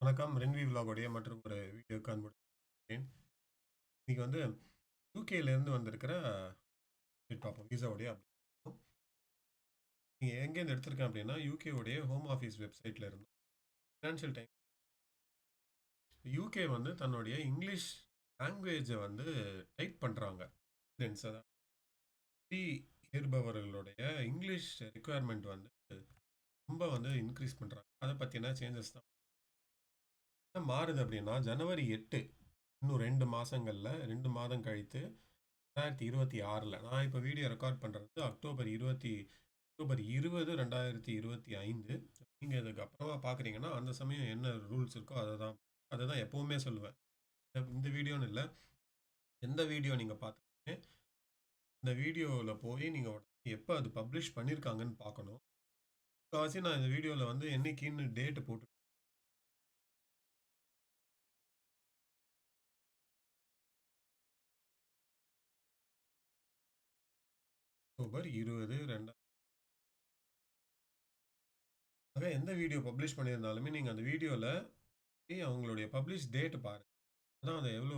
வணக்கம். ரென்வி விலாகோடைய மற்றும் ஒரு வீடியோ அன்புடன் இன்றைக்கி இன்னைக்கு வந்து யூகேலேருந்து வந்திருக்கிற பார்ப்போம். விசாவுடைய அப்டேட் நீங்கள் எங்கேருந்து எடுத்திருக்கேன் அப்படின்னா, யூகேவுடைய ஹோம் ஆஃபீஸ் வெப்சைட்டில் இருந்தோம் ஃபினான்ஷியல் டைம் யூகே வந்து தன்னுடைய இங்கிலீஷ் லாங்குவேஜை வந்து டைப் பண்ணுறாங்க ஸ்டூடண்ட்ஸ் அதான் ஏறுபவர்களுடைய இங்கிலீஷ் ரிக்வயர்மென்ட் வந்து ரொம்ப வந்து இன்க்ரீஸ் பண்ணுறாங்க அதை பற்றினா சேஞ்சஸ் தான். என்ன மாறுது அப்படின்னா, ஜனவரி எட்டு இன்னும் ரெண்டு மாதங்களில் ரெண்டு மாதம் கழித்து 2026ல நான் இப்போ வீடியோ ரெக்கார்ட் பண்ணுறது அக்டோபர் 20 அக்டோபர் இருபது ரெண்டாயிரத்தி இருபத்தி ஐந்து. நீங்கள் இதுக்கு அப்புறமா பார்க்குறீங்கன்னா, அந்த சமயம் என்ன ரூல்ஸ் இருக்கோ அதை தான் அதை தான் எப்போவுமே சொல்லுவேன். இந்த வீடியோன்னு இல்லை. எந்த வீடியோ நீங்கள் பார்த்தாலுமே, இந்த வீடியோவில் போய் நீங்கள் உடனே அது பப்ளிஷ் பண்ணியிருக்காங்கன்னு பார்க்கணும். முக்கால்வாசி நான் இந்த வீடியோவில் வந்து என்னைக்குன்னு டேட்டு போட்டு அக்டோபர் இருபது ரெண்டாயிரம் ஆக எந்த வீடியோ பப்ளிஷ் பண்ணியிருந்தாலுமே, நீங்கள் அந்த வீடியோவில் போய் அவங்களுடைய பப்ளிஷ் டேட் பாருங்கள் அதான் அது எவ்வளோ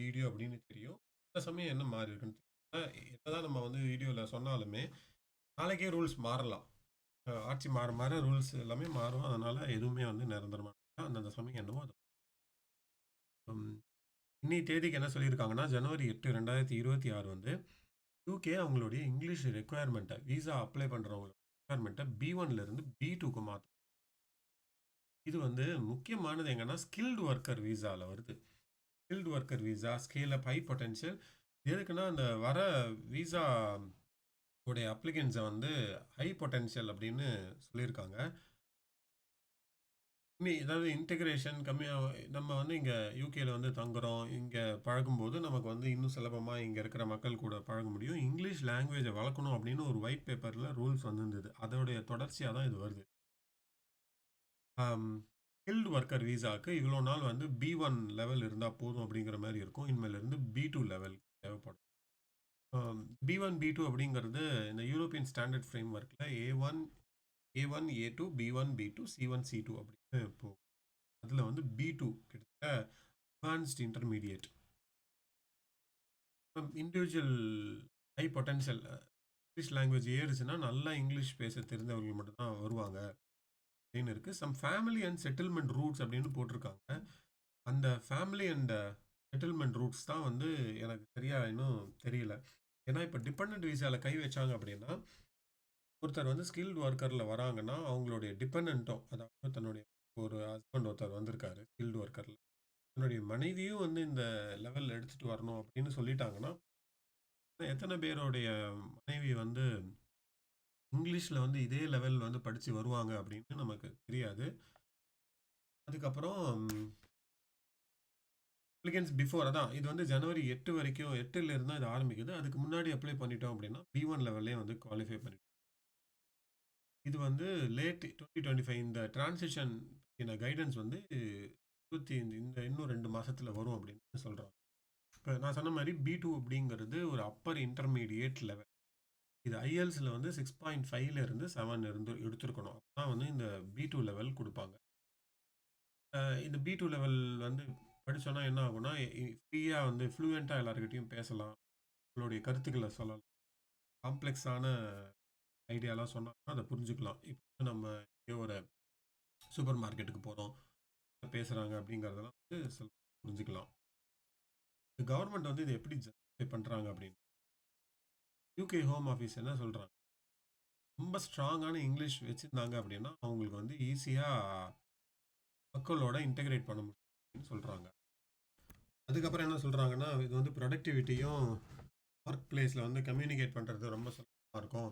வீடியோ அப்படின்னு தெரியும். இந்த சமயம் என்ன மாறி இருக்குன்னு தெரியும். என்னதான் நம்ம வந்து வீடியோவில் சொன்னாலுமே, நாளைக்கே ரூல்ஸ் மாறலாம். ஆட்சி மாற மாற ரூல்ஸ் எல்லாமே மாறும். அதனால் எதுவுமே வந்து நிரந்தரமாக அந்தந்த சமயம் என்னவோ அது இன்னி தேதிக்கு என்ன சொல்லியிருக்காங்கன்னா, ஜனவரி 8, 2026 வந்து யூகே அவங்களுடைய இங்கிலீஷ் ரெக்குயர்மெண்ட்டை விசா அப்ளை பண்ணுறவங்களோட ரெக்குயர்மெண்ட்டை பி ஒன்லேருந்து பி டூக்கு மாற்றும் இது வந்து முக்கியமானது எங்கன்னா, ஸ்கில்டு ஒர்க்கர் விசாவில் வருது. Skilled worker visa, scale up, high potential எதுக்குன்னா, அந்த வர விசா உடைய அப்ளிகன்ஸை வந்து ஹை பொட்டன்ஷியல் அப்படின்னு சொல்லியிருக்காங்க. நீ ஏதாவது இன்டெகிரேஷன் கம்மியாக நம்ம வந்து இங்கே யூகேல வந்து தங்குறோம். இங்கே பழகும்போது நமக்கு வந்து இன்னும் சுலபமாக இங்கே இருக்கிற மக்கள் கூட பழக முடியும். இங்கிலீஷ் லாங்குவேஜை வளர்க்கணும் அப்படின்னு ஒரு ஒயிட் பேப்பரில் ரூல்ஸ் வந்திருந்தது. அதோடைய தொடர்ச்சியாக தான் இது வருது. ஸ்கில்டு ஒர்க்கர் வீசாவுக்கு இவ்வளோ நாள் வந்து பி ஒன் லெவல் இருந்தால் போதும் அப்படிங்கிற மாதிரி இருக்கும். இனிமேலேருந்து பி டூ லெவல் தேவைப்படும். பி ஒன் பி டூ அப்படிங்கிறது இந்த European standard frame A one A two B one B two C one C two அப்படின்னு போகும். அதில் வந்து பி டூ கிட்டத்தட்ட advanced intermediate. Individual high potential English language ஏறுச்சுன்னா, நல்லா English பேச தெரிந்தவர்கள் மட்டும்தான் வருவாங்க. அப்படின்னு இருக்குது some family and settlement routes அப்படின்னு போட்டிருக்காங்க. அந்த ஃபேமிலி அண்ட் செட்டில்மெண்ட் ரூட்ஸ் தான் வந்து எனக்கு சரியாக இன்னும் தெரியல. ஏன்னா, இப்போ டிபெண்டன்ட் விசாவில் கை வச்சாங்க அப்படின்னா, ஒருத்தர் வந்து ஸ்கில்டு ஒர்க்கரில் வராங்கன்னா, அவங்களுடைய டிபெண்டன்ட்டும் அதாவது தன்னுடைய ஒரு ஹஸ்பண்ட் ஒருத்தர் வந்திருக்காரு ஸ்கில்டு ஒர்க்கரில் தன்னுடைய மனைவியும் வந்து இந்த லெவலில் எடுத்துகிட்டு வரணும் அப்படின்னு சொல்லிட்டாங்கன்னா, எத்தனை பேருடைய மனைவி வந்து இங்கிலீஷில் வந்து இதே லெவல் வந்து படித்து வருவாங்க அப்படின்னு நமக்கு தெரியாது. அதுக்கப்புறம் அப்ளிகன்ஸ் பிஃபோர் அதான் இது வந்து ஜனவரி எட்டு வரைக்கும் எட்டுலேருந்து இது ஆரம்பிக்குது. அதுக்கு முன்னாடி அப்ளை பண்ணிட்டோம் அப்படின்னா, பி ஒன் லெவல்லே வந்து குவாலிஃபை பண்ணிட்டோம். இது வந்து லேட் 2025 இந்த டிரான்சிஷன் பத்தின கைடன்ஸ் வந்து 25 இந்த இன்னும் ரெண்டு மாதத்தில் வரும் அப்படின்னு சொல்கிறோம் இப்போ நான் சொன்ன மாதிரி பி டூ அப்படிங்கிறது ஒரு அப்பர் இன்டர்மீடியேட் லெவல். இது ஐஎல்ஸில் வந்து 6.5ல இருந்து செவன் இருந்து எடுத்திருக்கணும். அப்பதான் வந்து இந்த பி டூ லெவல் கொடுப்பாங்க இந்த பி டூ லெவல் வந்து படித்தோன்னா என்ன ஆகும்னா, ஃப்ரீயாக வந்து ஃப்ளூயண்ட்டாக எல்லாருக்கிட்டையும் பேசலாம். உங்களுடைய கருத்துக்களை சொல்லலாம். காம்ப்ளெக்ஸான ஐடியாலாம் சொன்னாங்கன்னா, அதை புரிஞ்சுக்கலாம். இப்போ நம்ம எங்கேயோ ஒரு சூப்பர் மார்க்கெட்டுக்கு போகிறோம் பேசுகிறாங்க அப்படிங்கிறதெல்லாம் வந்து சில புரிஞ்சுக்கலாம். கவர்மெண்ட் வந்து இதை எப்படி ஜஸ்டிஃபை பண்ணுறாங்க அப்படின்னு யூகே ஹோம் ஆஃபீஸ் என்ன சொல்கிறாங்க ரொம்ப ஸ்ட்ராங்கான இங்கிலீஷ் வச்சுருந்தாங்க அப்படின்னா, அவங்களுக்கு வந்து ஈஸியாக மக்களோட இன்டகிரேட் பண்ண முடியும் அப்படின்னு அதுக்கப்புறம் என்ன சொல்கிறாங்கன்னா இது வந்து ப்ரொடக்டிவிட்டியும் ஒர்க் பிளேஸில் வந்து கம்யூனிகேட் பண்ணுறது ரொம்ப சுலபமாக இருக்கும்.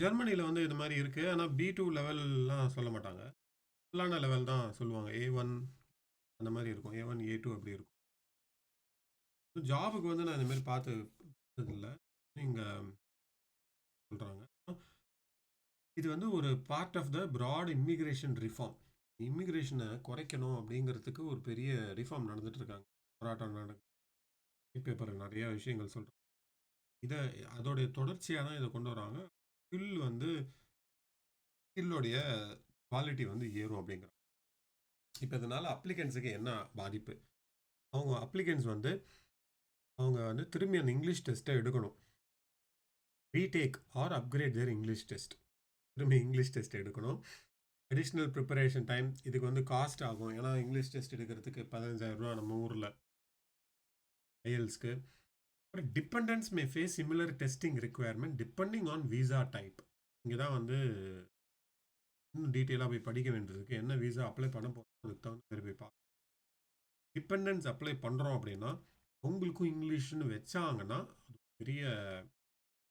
ஜெர்மனியில் வந்து இது மாதிரி இருக்குது ஆனால் பி டூ லெவல்லாம் சொல்ல மாட்டாங்க. ஃபுல்லான லெவல் தான் சொல்லுவாங்க. ஏ ஒன் அந்த மாதிரி இருக்கும். ஏ1, ஏ2 அப்படி இருக்கும். ஜாபுக்கு வந்து நான் இந்தமாரி பார்த்து பார்த்ததில்லை இங்கே சொல்கிறாங்க இது வந்து ஒரு part of the broad immigration reform. இம்மிக்ரேஷனை குறைக்கணும் அப்படிங்கிறதுக்கு ஒரு பெரிய ரிஃபார்ம் நடந்துட்டு இருக்காங்க. போராட்டம் நடக்கு பேப்பர் நிறைய விஷயங்கள் சொல்கிறாங்க இதை அதோடைய தொடர்ச்சியாக தான் இதை கொண்டு வராங்க. ஸ்கில் வந்து ஸ்கில்லுடைய குவாலிட்டி வந்து ஏறும் அப்படிங்கிறாங்க இப்போ இதனால் அப்ளிகன்ஸுக்கு என்ன பாதிப்பு? அவங்க அப்ளிகன்ஸ் வந்து அவங்க வந்து திரும்பி அந்த இங்கிலீஷ் டெஸ்ட்டை எடுக்கணும். Retake or upgrade their English test திரும்பி இங்கிலீஷ் டெஸ்ட் எடுக்கணும். அடிஷ்னல் ப்ரிப்பரேஷன் டைம் இதுக்கு வந்து காஸ்ட் ஆகும். ஏன்னா இங்கிலீஷ் டெஸ்ட் எடுக்கிறதுக்கு பதினஞ்சாயிரம் ரூபா நம்ம ஊரில் ஐஎல்ஸ்க்கு dependants may face similar testing requirement depending on visa type இங்கே தான் வந்து இன்னும் டீட்டெயிலாக போய் படிக்க வேண்டியிருக்கு என்ன விசா அப்ளை பண்ண போகிறோம் அதுக்கு தகுந்த மாதிரி போய் பார்க்கணும் டிபெண்டன்ஸ் அப்ளை பண்ணுறோம் அப்படின்னா உங்களுக்கும் இங்கிலீஷ்னு வச்சாங்கன்னா அது பெரிய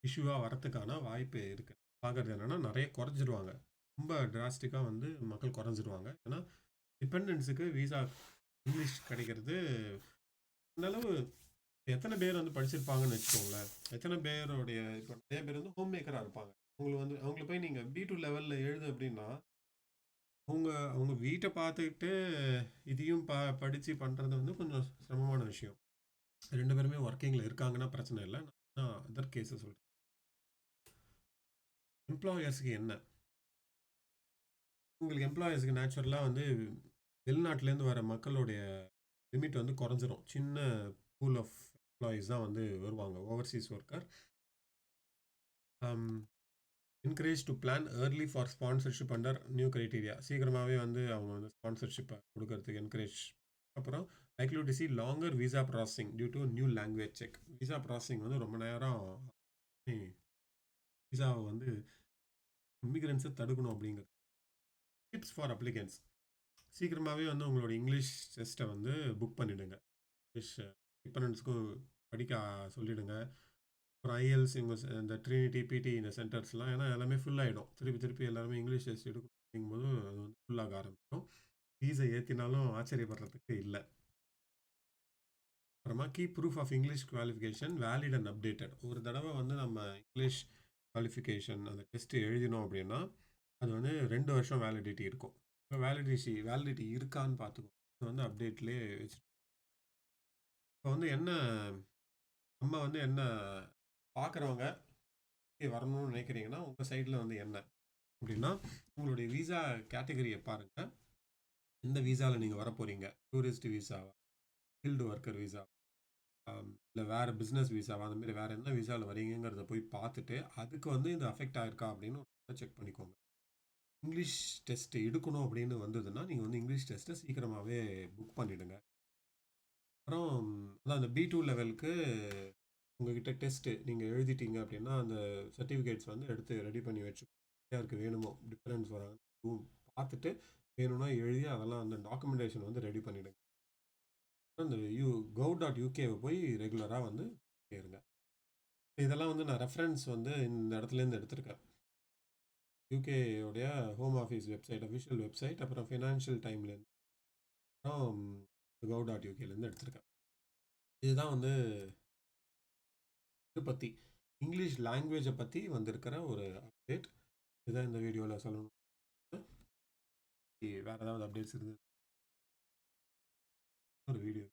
இஷ்யூவாக வரத்துக்கான வாய்ப்பு இருக்குது பார்க்குறது என்னென்னா நிறைய குறைஞ்சிருவாங்க. ரொம்ப டிராஸ்டிக்காக வந்து மக்கள் குறைஞ்சிருவாங்க. ஏன்னா டிபெண்டன்ஸுக்கு விசா இங்கிலீஷ் கிடைக்கிறது அந்தளவு எத்தனை பேர் வந்து படிச்சிருப்பாங்கன்னு வச்சுக்கோங்களேன். எத்தனை பேருடைய இப்போ நிறைய பேர் வந்து ஹோம் மேக்கராக இருப்பாங்க. உங்களுக்கு வந்து அவங்கள போய் நீங்கள் பி டூ லெவலில் எழுது அப்படின்னா அவங்க அவங்க வீட்டை பார்த்துக்கிட்டு இதையும் ப படித்து பண்ணுறது வந்து கொஞ்சம் சிரமமான விஷயம். ரெண்டு பேருமே ஒர்க்கிங்கில் இருக்காங்கன்னா பிரச்சனை இல்லை. நான் அதர் கேஸை சொல்கிறேன் எம்ப்ளாயர்ஸுக்கு என்ன? உங்களுக்கு எம்ப்ளாயர்ஸுக்கு நேச்சுரலாக வந்து வெளிநாட்டிலேருந்து வர மக்களுடைய லிமிட் வந்து குறைஞ்சிரும். சின்ன பூல் ஆஃப் எம்ப்ளாயீஸ் தான் வந்து வருவாங்க overseas worker encourage to plan early for sponsorship under new criteria சீக்கிரமாகவே வந்து அவங்க வந்து ஸ்பான்சர்ஷிப்பை கொடுக்கறதுக்கு என்கரேஜ் அப்புறம் likely to see longer visa processing due to new language check visa processing வந்து ரொம்ப நேரம் விசாவை வந்து இமிக்ரெண்ட்ஸை தடுக்கணும் அப்படிங்கிறது டிப்ஸ் ஃபார் அப்ளிகன்ஸ் சீக்கிரமாகவே வந்து உங்களோட இங்கிலீஷ் டெஸ்ட்டை வந்து புக் பண்ணிவிடுங்க இங்கிலீஷ் டிபெண்டன்ஸ்க்கும் படிக்க சொல்லிவிடுங்க அப்புறம் ஐஎல்ஸ் இவங்க இந்த ட்ரினிட்டி பிடி இந்த சென்டர்ஸ்லாம் ஏன்னா எல்லாமே ஃபுல் ஆகிடும் திருப்பி திருப்பி எல்லாருமே இங்கிலீஷ் டெஸ்ட் எடுக்கணும் போது அது வந்து ஃபுல்லாக ஆரம்பிக்கும். ஃபீஸை ஏற்றினாலும் ஆச்சரியப்படுறதுக்கு இல்லை. அப்புறமா key proof of English qualification valid and updated ஒரு தடவை வந்து நம்ம இங்கிலீஷ் குவாலிஃபிகேஷன் அந்த டெஸ்ட்டு எழுதினோம் அப்படின்னா அது வந்து ரெண்டு வருஷம் வேலிடிட்டி இருக்கும். இப்போ வேலிடிட்டி வேலிடிட்டி இருக்கான்னு பார்த்துக்கோ அது வந்து அப்டேட்லேயே வச்சு இப்போ வந்து என்ன நம்ம வந்து என்ன பார்க்குறவங்க வரணும்னு நினைக்கிறீங்கன்னா உங்கள் சைடில் வந்து என்ன? அப்படின்னா உங்களுடைய விசா கேட்டகரியை பாருங்கள் எந்த விசாவில் நீங்கள் வர போகிறீங்க டூரிஸ்ட் விசாவா ஃபீல்டு ஒர்க்கர் விசா இல்லை வேறு பிஸ்னஸ் விசாவா அந்த மாதிரி வேறு என்ன விசாவில் வரீங்கிறத போய் பார்த்துட்டு அதுக்கு வந்து இது அஃபெக்ட் ஆகிருக்கா அப்படின்னு செக் பண்ணிக்கோங்க. இங்கிலீஷ் டெஸ்ட் எடுக்கணும் அப்படின்னு வந்ததுன்னா நீங்கள் வந்து இங்கிலீஷ் டெஸ்ட்டை சீக்கிரமாகவே புக் பண்ணிவிடுங்க அப்புறம் அதான் அந்த பி டூ லெவலுக்கு உங்ககிட்ட டெஸ்ட்டு நீங்கள் எழுதிட்டீங்க அப்படின்னா அந்த சர்டிஃபிகேட்ஸ் வந்து எடுத்து ரெடி பண்ணி வச்சு யாருக்கு வேணுமோ டிஃபரன்ஸ் வராங்க பார்த்துட்டு வேணும்னா எழுதி அதெல்லாம் அந்த டாக்குமெண்டேஷன் வந்து ரெடி பண்ணிவிடுங்க அந்த யூ கவு டாட் யூகேவை போய் ரெகுலராக வந்து சேருங்க இதெல்லாம் வந்து நான் ரெஃபரன்ஸ் வந்து இந்த இடத்துலேருந்து எடுத்திருக்கேன். யூகேயோடைய home office website official website அப்புறம் ஃபினான்ஷியல் டைம்லேருந்து அப்புறம் கவு டாட் யூகேலேருந்து எடுத்திருக்கேன். இதுதான் வந்து இது பற்றி இங்கிலீஷ் லாங்குவேஜை பற்றி வந்திருக்கிற ஒரு அப்டேட் இதுதான் இந்த வீடியோவில் சொல்லணும். வேறு ஏதாவது அப்டேட்ஸ் இருந்தது ஒரு வீடியோ